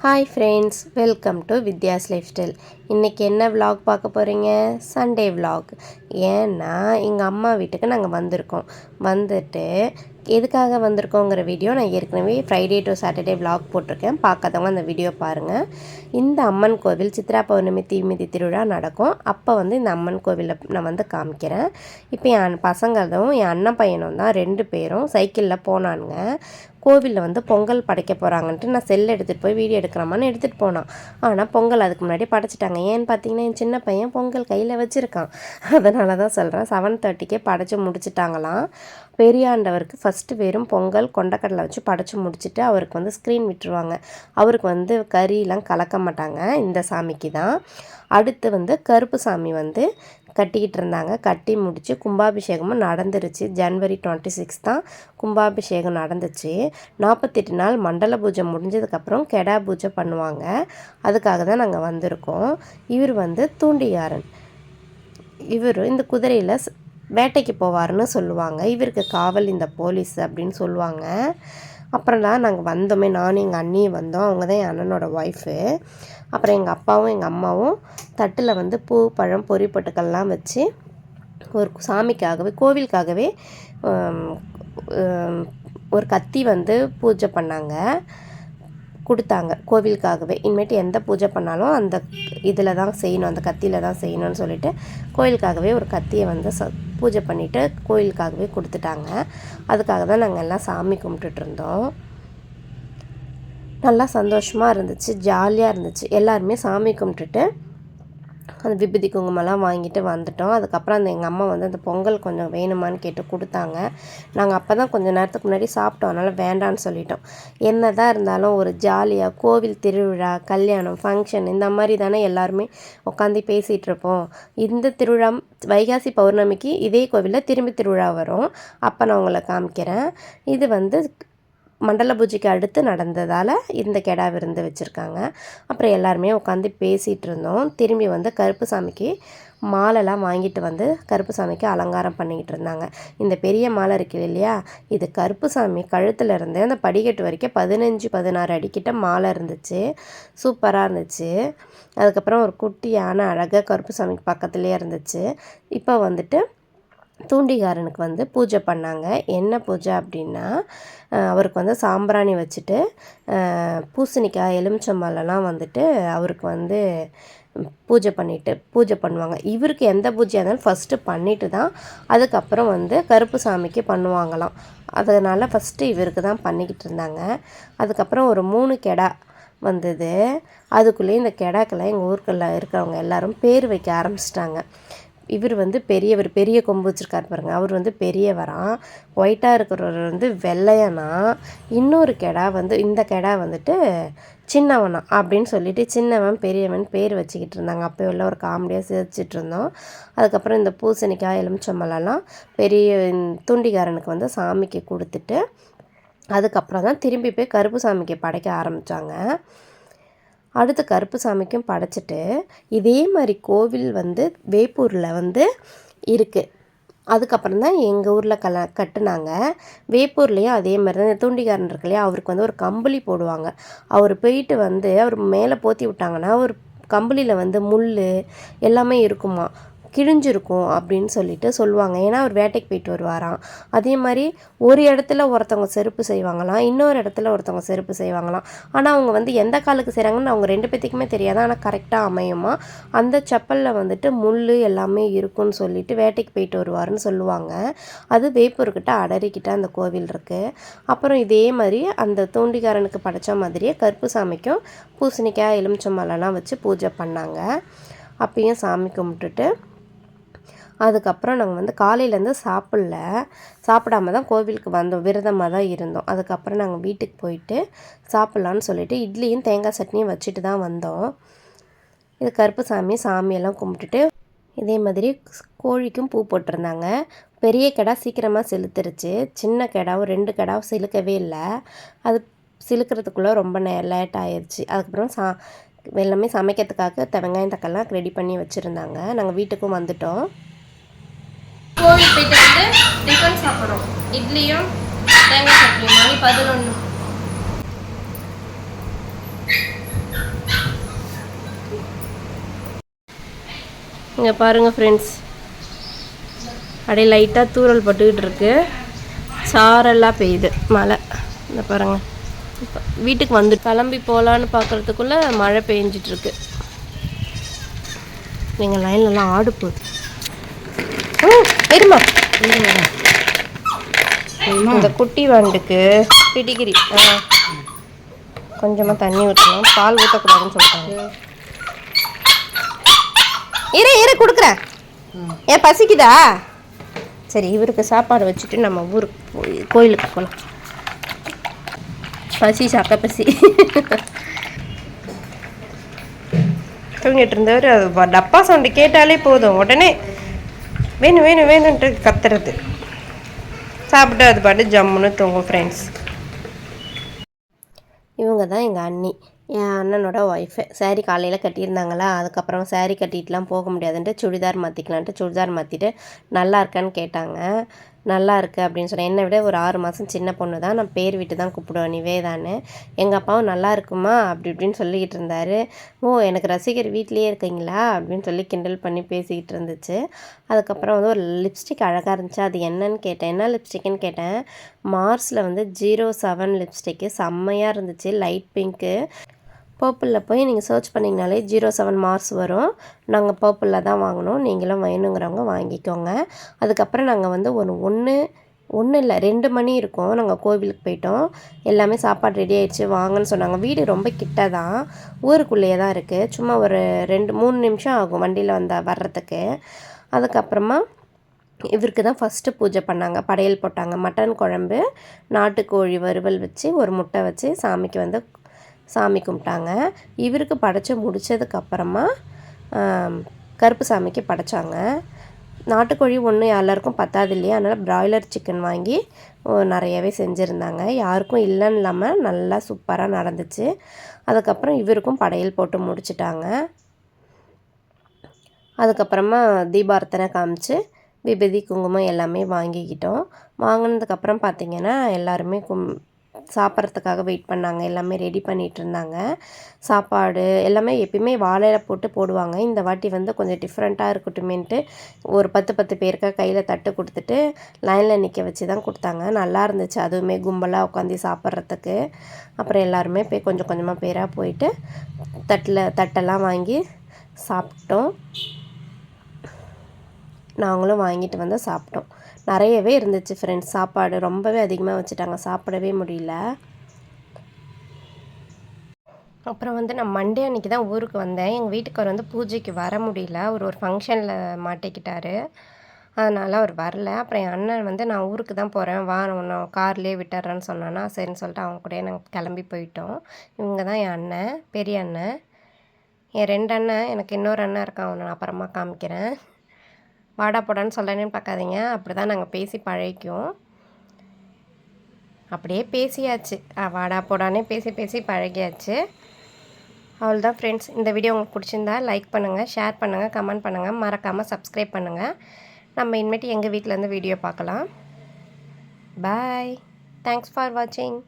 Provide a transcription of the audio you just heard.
Hi friends welcome to Vidya's lifestyle இன்றைக்கி என்ன vlog பார்க்க போகிறீங்க சண்டே விலாக் ஏன்னா எங்கள் அம்மா வீட்டுக்கு நாங்கள் வந்திருக்கோம். வந்துட்டு எதுக்காக வந்திருக்கோங்கிற வீடியோ நான் ஏற்கனவே ஃப்ரைடே டு சாட்டர்டே விலாக் போட்டிருக்கேன். பார்க்காதவங்க அந்த வீடியோ பாருங்கள் இந்த அம்மன் கோவில் சித்ரா பௌர்ணமி தீமிதி திருவிழா நடக்கும். அப்போ வந்து இந்த அம்மன் கோவிலை நான் வந்து காமிக்கிறேன். இப்போ என் பசங்களும் என் அண்ணன் பையனும் தான் ரெண்டு பேரும் சைக்கிளில் போனானுங்க. கோவிலில் வந்து பொங்கல் படைக்க போகிறாங்கன்ட்டு நான் செல் எடுத்துகிட்டு போய் வீடியோ எடுக்கிறோமான்னு எடுத்துகிட்டு போனான். ஆனால் பொங்கல் அதுக்கு முன்னாடி படைச்சிட்டாங்க. ஏன்னு பார்த்தீங்கன்னா என் சின்ன பையன் பொங்கல் கையில் வச்சுருக்கான். அதனால தான் சொல்கிறேன் செவன் தேர்ட்டிக்கே படைச்சி முடிச்சிட்டாங்களாம். பெரியாண்டவருக்கு ஃபஸ்ட்டு வெறும் பொங்கல் கொண்டக்கடலை வச்சு படைச்சி முடிச்சுட்டு அவருக்கு வந்து ஸ்க்ரீன் விட்டுருவாங்க. அவருக்கு வந்து கறியெலாம் கலக்க மாட்டாங்க. இந்த சாமிக்கு தான் அடுத்து வந்து கருப்பு சாமி வந்து கட்டிக்கிட்டு இருந்தாங்க கட்டி முடித்து கும்பாபிஷேகமும் நடந்துருச்சு. ஜனவரி டுவெண்ட்டி சிக்ஸ் தான் கும்பாபிஷேகம் நடந்துச்சு. நாற்பத்தெட்டு நாள் மண்டல பூஜை முடிஞ்சதுக்கப்புறம் கெடா பூஜை பண்ணுவாங்க. அதுக்காக தான் நாங்கள் வந்திருக்கோம். இவர் வந்து தூண்டியாரன். இவர் இந்த குதிரையில் வேட்டைக்கு போவாருன்னு சொல்லுவாங்க. இவருக்கு காவல் இந்த போலீஸ் அப்படின்னு சொல்லுவாங்க. அப்புறம் தான் நாங்கள் வந்தோமே. நானும் எங்கள் அண்ணியும் வந்தோம். அவங்க தான் என் அண்ணனோட ஒய்ஃபு அப்புறம் எங்கள் அப்பாவும் எங்கள் அம்மாவும் தட்டில் வந்து பூ பழம் பொறிப்பட்டுக்கள்லாம் வச்சு ஒரு சாமிக்காகவே கோவிலுக்காகவே ஒரு கத்தி வந்து பூஜை பண்ணாங்க. கொடுத்தாங்க கோவிலுக்காகவே. இனிமேட்டு எந்த பூஜை பண்ணாலும் அந்த இதில் தான் செய்யணும் அந்த கத்தியில் தான் செய்யணும்னு சொல்லிட்டு கோயிலுக்காகவே ஒரு கத்தியை வந்து ச பூஜை பண்ணிவிட்டு கோயிலுக்காகவே கொடுத்துட்டாங்க. அதுக்காக தான் நாங்கள் எல்லாம் சாமி கும்பிட்டுட்டு இருந்தோம். நல்லா சந்தோஷமாக இருந்துச்சு ஜாலியாக இருந்துச்சு. எல்லாருமே சாமி கும்பிட்டுட்டு அந்த விபூதி குங்குமம்லாம் வாங்கிட்டு வந்துட்டோம். அதுக்கப்புறம் அந்த எங்கள் அம்மா வந்து அந்த பொங்கல் கொஞ்சம் வேணுமான்னு கேட்டு கொடுத்தாங்க. நாங்கள் அப்போ தான் கொஞ்சம் நேரத்துக்கு முன்னாடி சாப்பிட்டோம். அதனால் வேண்டான்னு சொல்லிட்டோம். என்ன தான் இருந்தாலும் ஒரு ஜாலியாக கோவில் திருவிழா கல்யாணம் ஃபங்க்ஷன் இந்த மாதிரி தானே எல்லாருமே உட்காந்து பேசிகிட்டு இருப்போம். இந்த திருவிழா வைகாசி பௌர்ணமிக்கு இதே கோவிலில் திரும்பி திருவிழா வரும். அப்போ நான் உங்களை காமிக்கிறேன். இது வந்து மண்டல பூஜைக்கு அடுத்து நடந்ததால் இந்த கெடா விருந்து வச்சுருக்காங்க. அப்புறம் எல்லாருமே உட்காந்து பேசிகிட்டு இருந்தோம் திரும்பி வந்து கருப்பு சாமிக்கு மாலைலாம் வாங்கிட்டு வந்து கருப்பு சாமிக்கு அலங்காரம் பண்ணிக்கிட்டு இருந்தாங்க. இந்த பெரிய மாலை இருக்குது இல்லையா? இது கருப்பு சாமி கழுத்தில் இருந்து அந்த படிக்கட்டு வரைக்கும் பதினஞ்சு பதினாறு அடிக்கிட்ட மாலை இருந்துச்சு. சூப்பராக இருந்துச்சு. அதுக்கப்புறம் ஒரு குட்டியான அழகாக கருப்பு சாமிக்கு பக்கத்துலேயே இருந்துச்சு. இப்போ வந்துட்டு தூண்டிகாரனுக்கு வந்து பூஜை பண்ணாங்க. என்ன பூஜை அப்படின்னா அவருக்கு வந்து சாம்பிராணி வச்சுட்டு பூசணிக்காய் எலுமிச்சம்பழம்லாம் வந்துட்டு அவருக்கு வந்து பூஜை பண்ணிவிட்டு பூஜை பண்ணுவாங்க. இவருக்கு எந்த பூஜையாக இருந்தாலும் ஃபஸ்ட்டு பண்ணிவிட்டு தான் அதுக்கப்புறம் வந்து கருப்பு சாமிக்கு பண்ணுவாங்களாம். அதனால் ஃபஸ்ட்டு இவருக்கு தான் பண்ணிக்கிட்டு இருந்தாங்க. அதுக்கப்புறம் ஒரு மூணு கெடா வந்தது. அதுக்குள்ளேயே இந்த கெடாக்கெல்லாம் எங்கள் ஊருக்குள்ள இருக்கிறவங்க எல்லாரும் பேர் வைக்க ஆரம்பிச்சிட்டாங்க. இவர் வந்து பெரியவர் பெரிய கொம்பு வச்சுருக்காரு பாருங்க. அவர் வந்து பெரியவராம் ஒயிட்டாக இருக்கிறவர் வந்து வெள்ளையனா. இன்னொரு கெடா வந்து இந்த கெடா வந்துட்டு சின்னவனா அப்படின்னு சொல்லிட்டு சின்னவன் பெரியவன் பேர் வச்சுக்கிட்டு இருந்தாங்க. அப்போ உள்ள ஒரு காமெடியாக சிரிச்சிட்டு இருந்தோம். அதுக்கப்புறம் இந்த பூசணிக்காய் எலுமிச்சம்பழம்லாம் பெரிய துண்டிகாரனுக்கு வந்து சாமிக்கு கொடுத்துட்டு அதுக்கப்புறம் தான் திரும்பி போய் கருப்பு சாமிக்கு படைக்க ஆரம்பித்தாங்க அடுத்து கருப்பு சாமிக்கும் படைச்சிட்டு இதே மாதிரி கோவில் வந்து வேப்பூரில் வந்து இருக்குது அதுக்கப்புறம் தான் எங்கள் ஊரில் கல கட்டுனாங்க. வேப்பூர்லேயும் அதே மாதிரி தான். தூண்டிக்காரன் தூண்டிகாரன் இருக்கு இல்லையா அவருக்கு வந்து ஒரு கம்பளி போடுவாங்க. அவர் போயிட்டு வந்து அவர் மேலே போற்றி விட்டாங்கன்னா ஒரு கம்பளியில் வந்து முள் எல்லாமே இருக்குமா? கிழிஞ்சிருக்கும் அப்படின்னு சொல்லிட்டு சொல்லுவாங்க. ஏன்னா அவர் வேட்டைக்கு போயிட்டு வருவாராம். அதே மாதிரி ஒரு இடத்துல ஒருத்தவங்க செருப்பு செய்வாங்களாம் இன்னொரு இடத்துல ஒருத்தவங்க செருப்பு செய்வாங்களாம். ஆனால் அவங்க வந்து எந்த காலுக்கு செய்கிறாங்கன்னு அவங்க ரெண்டு பேத்துக்குமே தெரியாது. ஆனால் கரெக்டாக அமையுமா? அந்த செப்பலில் வந்துட்டு முள் எல்லாமே இருக்கும்னு சொல்லிட்டு வேட்டைக்கு போயிட்டு வருவாருன்னு சொல்லுவாங்க. அது வேப்பூர்கிட்ட அடரிக்கிட்ட அந்த கோவில் இருக்குது அப்புறம் இதே மாதிரி அந்த தூண்டிகாரனுக்கு படைச்ச மாதிரியே கருப்பு சாமிக்கும் பூசணிக்காய் எலுமிச்சம்பழம்லாம் வச்சு பூஜை பண்ணாங்க. அப்பயும் சாமி கும்பிட்டுட்டு அதுக்கப்புறம் நாங்கள் வந்து காலையிலேருந்து சாப்பிடல. சாப்பிடாம தான் கோவிலுக்கு வந்தோம். விரதமாக தான் இருந்தோம். அதுக்கப்புறம் நாங்கள் வீட்டுக்கு போயிட்டு சாப்பிட்லான்னு சொல்லிட்டு இட்லியும் தேங்காய் சட்னியும் வச்சுட்டு தான் வந்தோம். இது கருப்பு சாமி சாமியெல்லாம் கும்பிட்டுட்டு இதே மாதிரி கோழிக்கும் பூ போட்டிருந்தாங்க. பெரிய கிடா சீக்கிரமாக செலுத்துருச்சு. சின்ன கிடாவும் ரெண்டு கிடாவும் சிலுக்கவே இல்லை. அது சிலுக்கிறதுக்குள்ளே ரொம்ப நே லேட் ஆயிடுச்சு அதுக்கப்புறம் சா எல்லாமே சமைக்கிறதுக்காக வெங்காயம் தக்காளிலாம் ரெடி பண்ணி வச்சுருந்தாங்க. நாங்கள் வீட்டுக்கும் வந்துட்டோம். கோவில் போயிட்டு வந்து டிஃபன் சாப்பிட்றோம். இட்லியும் தேங்காய் சட்னி மணி பதினொன்று இங்கே பாருங்கள் ஃப்ரெண்ட்ஸ் அப்படியே லைட்டாக தூரல் பட்டுக்கிட்டு இருக்கு. சாரெல்லாம் பெய்யுது. மழை. இந்த பாருங்கள் இப்போ வீட்டுக்கு வந்து கிளம்பி போகலான்னு பார்க்குறதுக்குள்ளே மழை பெஞ்சிட்ருக்கு எங்கள் லைன்லலாம் ஆடு போகுது இருமா? இந்த குட்டி வண்டுக்கு பிடிகிரி. கொஞ்சமாக தண்ணி ஊற்றணும் பால் ஊற்றக்கூடாதுன்னு சொல்லிட்டாங்க. இரு இரு கொடுக்குறேன் ஏன் பசிக்குதா? சரி இவருக்கு சாப்பாடு வச்சுட்டு நம்ம ஊருக்கு போய் கோயிலுக்கு போகலாம் பசி சாக்க பசி. தூங்கிட்டு இருந்தவர் அது டப்பா சவுண்டு கேட்டாலே போதும். உடனே வேணும் வேணும் வேணுன்ட்டு கத்துறது. சாப்பிட்டு அது பாட்டு ஜம்முன்னு தூங்கும் ஃப்ரெண்ட்ஸ் இவங்க தான் எங்கள் அண்ணி. என் அண்ணனோட ஒய்ஃபு saree காலையில் கட்டியிருந்தாங்களா? அதுக்கப்புறம் saree கட்டிட்டுலாம் போக முடியாதுன்ட்டு சுடிதார் மாற்றிக்கலான்ட்டு சுடிதார் மாற்றிட்டு நல்லா இருக்கான்னு கேட்டாங்க. நல்லா இருக்குது அப்படின்னு சொன்னேன். என்னை விட ஒரு ஆறு மாதம் சின்ன பொண்ணு தான். நான் பேர் விட்டு தான் கூப்பிடுவேன். நிவேதான்னு எங்கள் அப்பாவும் நல்லா இருக்குமா? அப்படி இப்படின்னு சொல்லிக்கிட்டு இருந்தாரு. ஓ எனக்கு ரசிகர் வீட்லேயே இருக்கீங்களா? அப்படின்னு சொல்லி கிண்டல் பண்ணி பேசிக்கிட்டு இருந்துச்சு. அதுக்கப்புறம் வந்து ஒரு லிப்ஸ்டிக் அழகாக இருந்துச்சு. அது என்னன்னு கேட்டேன். என்ன லிப்ஸ்டிக்குன்னு கேட்டேன்? மார்ஸில் வந்து ஜீரோ செவன் லிப்ஸ்டிக்கு. செம்மையாக இருந்துச்சு. Light pink. பர்பிளில் போய் நீங்கள் சர்ச் பண்ணிங்கனாலே ஜீரோ செவன் மார்க்ஸ் வரும். நாங்கள் பர்பிளில் தான் வாங்கினோம் நீங்களும் வேணுங்கிறவங்க வாங்கிக்கோங்க. அதுக்கப்புறம் நாங்கள் வந்து ஒரு ஒன்று ஒன்றும் இல்லை ரெண்டு மணி இருக்கும். நாங்கள் கோவிலுக்கு போயிட்டோம். எல்லாமே சாப்பாடு ரெடி ஆகிடுச்சு வாங்கன்னு சொன்னாங்க. வீடு ரொம்ப கிட்ட தான் ஊருக்குள்ளேயே தான் இருக்குது சும்மா ஒரு ரெண்டு மூணு நிமிஷம் ஆகும் வண்டியில் வந்த வர்றதுக்கு. அதுக்கப்புறமா இவருக்கு தான் ஃபஸ்ட்டு பூஜை பண்ணாங்க. படையல் போட்டாங்க. மட்டன் குழம்பு நாட்டுக்கோழி வறுவல் வச்சு ஒரு முட்டை வச்சு சாமிக்கு வந்து சாமி கும்பிட்டாங்க. இவருக்கு படைச்சு முடித்ததுக்கப்புறமா கருப்பு சாமிக்கு படைச்சாங்க. நாட்டுக்கோழி ஒன்று எல்லாருக்கும் பத்தாது இல்லையா? அதனால் பிராய்லர் சிக்கன் வாங்கி நிறையவே செஞ்சுருந்தாங்க. யாருக்கும் இல்லைன்னு இல்லாமல் நல்லா சூப்பராக நடந்துச்சு. அதுக்கப்புறம் இவருக்கும் படையல் போட்டு முடிச்சிட்டாங்க. அதுக்கப்புறமா தீபார்த்தனை காமிச்சு விபதி குங்குமம் எல்லாமே வாங்கிக்கிட்டோம். வாங்கினதுக்கப்புறம் பார்த்தீங்கன்னா எல்லாருமே கும் சாப்பிட்றதுக்காக வெயிட் பண்ணாங்க. எல்லாமே ரெடி பண்ணிகிட்டு இருந்தாங்க சாப்பாடு எல்லாமே எப்பயுமே வாழையில் போட்டு போடுவாங்க. இந்த வாட்டி வந்து கொஞ்சம் டிஃப்ரெண்ட்டாக இருக்கட்டுமேன்ட்டு ஒரு பத்து பத்து பேருக்காக கையில் தட்டு கொடுத்துட்டு லைனில் நிற்க வச்சு தான் கொடுத்தாங்க. நல்லா இருந்துச்சு. அதுவுமே கும்பலாக உட்காந்து சாப்பிட்றதுக்கு. அப்புறம் எல்லாருமே போய் கொஞ்சம் கொஞ்சமாக பேராக போயிட்டு தட்டில் தட்டெல்லாம் வாங்கி சாப்பிட்டோம். நாங்களும் வாங்கிட்டு வந்து சாப்பிட்டோம். நிறையவே இருந்துச்சு ஃப்ரெண்ட்ஸ் சாப்பாடு ரொம்பவே அதிகமாக வச்சுட்டாங்க. சாப்பிடவே முடியல. அப்புறம் வந்து நான் மண்டே அன்றைக்கி தான் ஊருக்கு வந்தேன். எங்கள் வீட்டுக்கார் வந்து பூஜைக்கு வர முடியல. அவர் ஒரு ஃபங்க்ஷனில் மாட்டிக்கிட்டாரு. அதனால் அவர் வரல. அப்புறம் என் அண்ணன் வந்து நான் ஊருக்கு தான் போகிறேன் வா உன்னை கார்லேயே விட்டுறேன்னு சொன்னானா சரின்னு சொல்லிட்டு அவங்க கூடயே நாங்கள் கிளம்பி போயிட்டோம். இவங்க தான் என் அண்ணன் பெரிய அண்ணன். என் ரெண்டு அண்ணன் எனக்கு இன்னொரு அண்ணன் இருக்கான். அவனை நான் அப்புறமா காமிக்கிறேன். வாடா போடான்னு சொல்லணும்னு பார்க்காதீங்க. அப்படி தான் நாங்கள் பேசி பழகிக்கும் அப்படியே பேசியாச்சு. வாடா போடானே பேசி பேசி பழகியாச்சு. அவ்வளோதான் ஃப்ரெண்ட்ஸ் இந்த வீடியோ உங்களுக்கு பிடிச்சிருந்தா லைக் பண்ணுங்கள் ஷேர் பண்ணுங்கள் கமெண்ட் பண்ணுங்கள் மறக்காமல் சப்ஸ்கிரைப் பண்ணுங்கள் நம்ம இனிமேட்டு எங்கள் வீட்டிலேருந்து வீடியோ பார்க்கலாம். பாய் தேங்க்ஸ் ஃபார் வாட்சிங்